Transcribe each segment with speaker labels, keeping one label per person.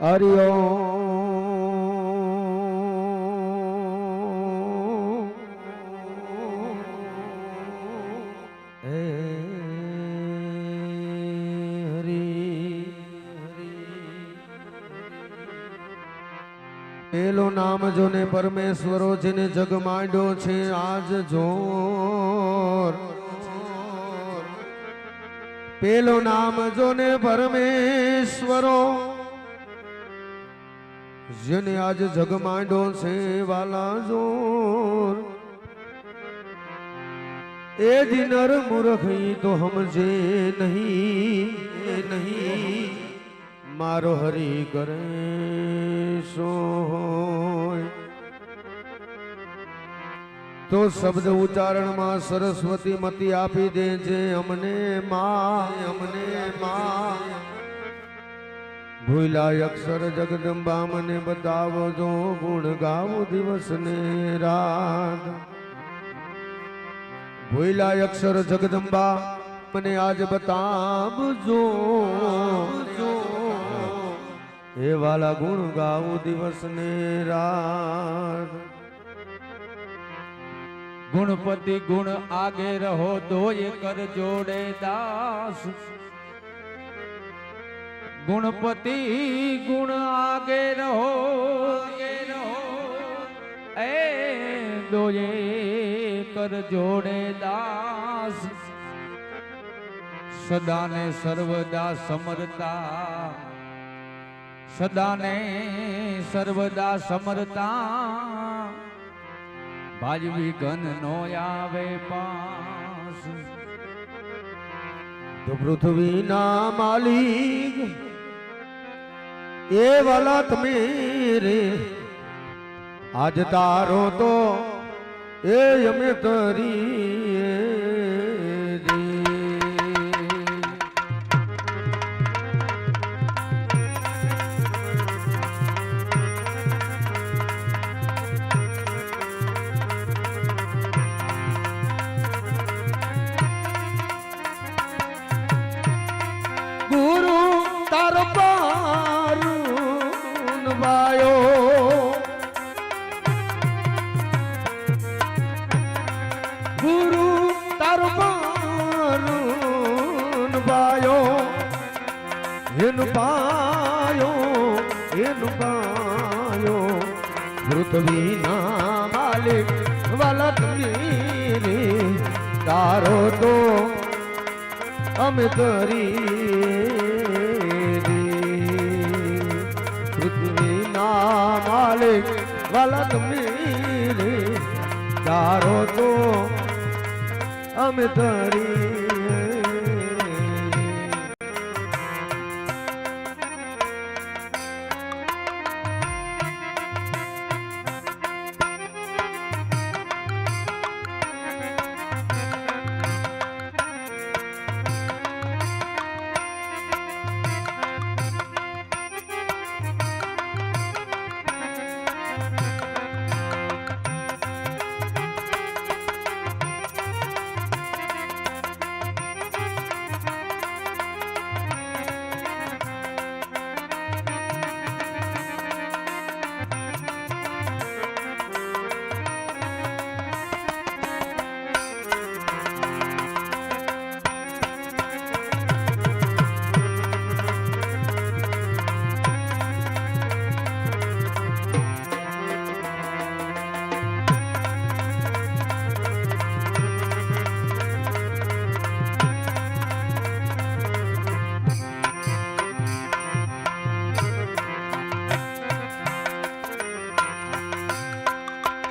Speaker 1: હરી પેલો નામ જોને પરમેશ્વરો જેને જગ માંડ્યો છે આજ જોર. પેલું નામ જોને પરમેશ્વરો. જેને આજ જગ માંડ્યો છે વાલા જોર. એ દિનર મૂર્ખ તો હમજે નહીં નહીં. મારો હરી કરે સોય. તો શબ્દ ઉચ્ચારણમાં સરસ્વતી મતી આપી દે છે અમને મા, અમને માં. ભૂલાય અક્ષર જગદંબા મને જો ગુણ ગાવો દિવસ ને રાત. ભૂલા અક્ષર જગદંબા મને આજ બતાવજો. એ વાલા ગુણ ગાવું દિવસ ને રાત.
Speaker 2: ગુણપતિ ગુણ આગે રહો દોય કર જોડે દાસ. ગુણપતિ ગુણ આગે રહો. એ દોયે કર જોડે દાસ. સદાને સર્વદા સમરતા. સદાને સર્વદા સમરતા. ભાજવી ઘન નો આવે પાસ.
Speaker 1: પૃથ્વીના માલિક એ વલત મીરે આજ તારો તો એ અમે વાયો ગુરુ તારો પારું વાયો એનું પાયો એનું પાયો. પૃથ્વીના માલિક વાલા રે તારો તો અમે કરી માલિક વાલા મીરે તારો તો અમે તરી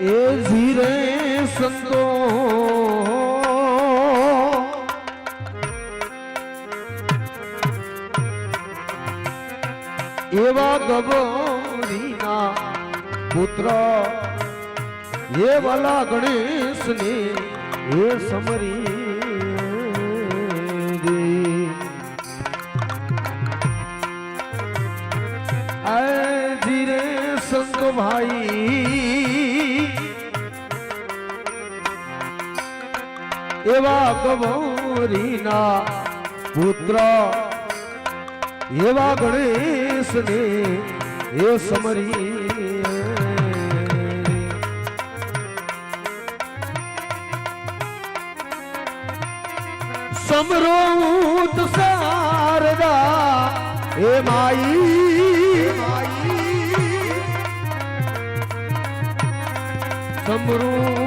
Speaker 1: એ ધીરે સંતો. એવા ગબરીના પુત્ર, એ વાલા ગણેશ ને એ સમરી ધીરે સંત ભાઈ એવા ગૌરીના પુત્ર એવા ગણેશને એ સમરી સમરોત સારદા એ માઈ. માઈ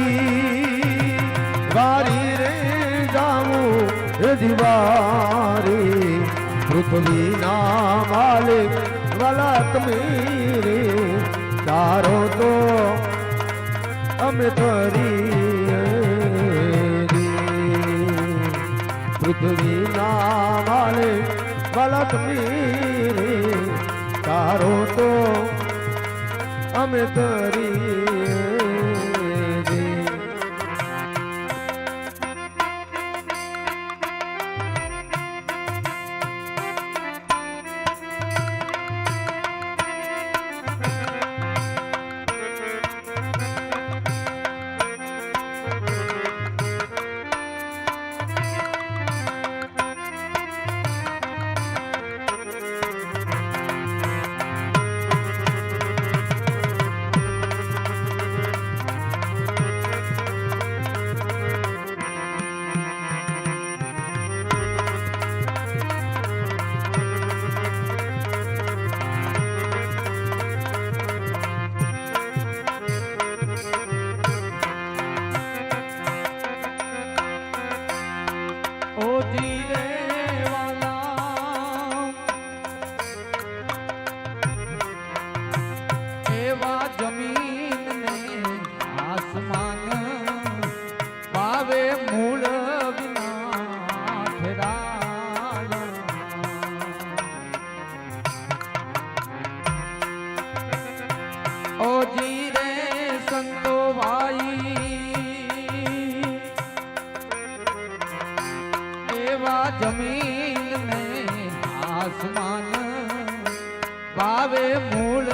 Speaker 1: માઈ વારી રે જાવું હે દિવારી પૃથ્વીના માલિક વાલા તમે રે તારો તો અમે તરી પૃથ્વીના માલિક વાલા તમે તારો તો અમે તરી
Speaker 2: જમીન ને આસમાન પાવે મૂળ વિના ઠેરાયા. ઓ જીરે સંતો ભાઈ એવા જમીન ને આસમાન વાવે મૂળ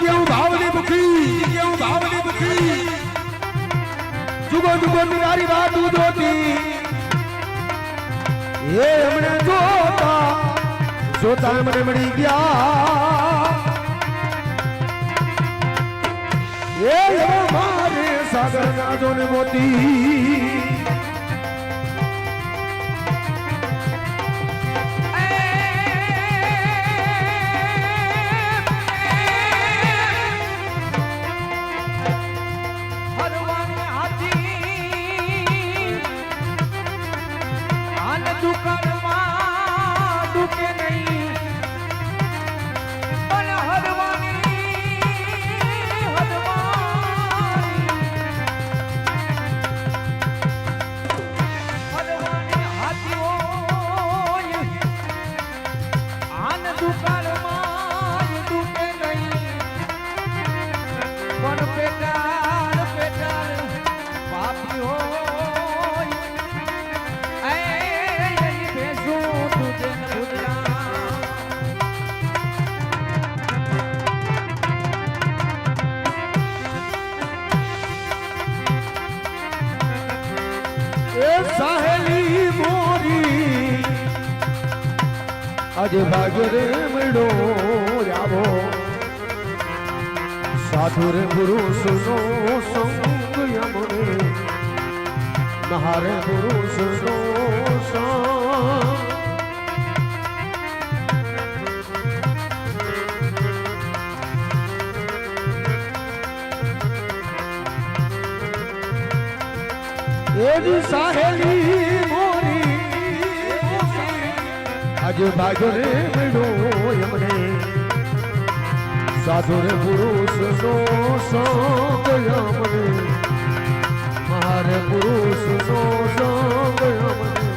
Speaker 1: કેવું ભાવની મુખી. કેવું ભાવની મુખી. જુગો જુગો તારી વાત જોતી એ એમણે જોતા જોતા એમણે મળી ગયા. એવા મારે સાગર ના જોને મોતી. આજે ભાગ્ય રે મળો આવો સાધુ રે પુરુષ નો સંગ યમને. નહારે પુરુષ નો સંગ. સાહેલી આજે બાજરે મળ્યો એમને. સાધુ રે પુરુષ નો સંગ અમને. મારે પુરુષ નો સંગ અમને.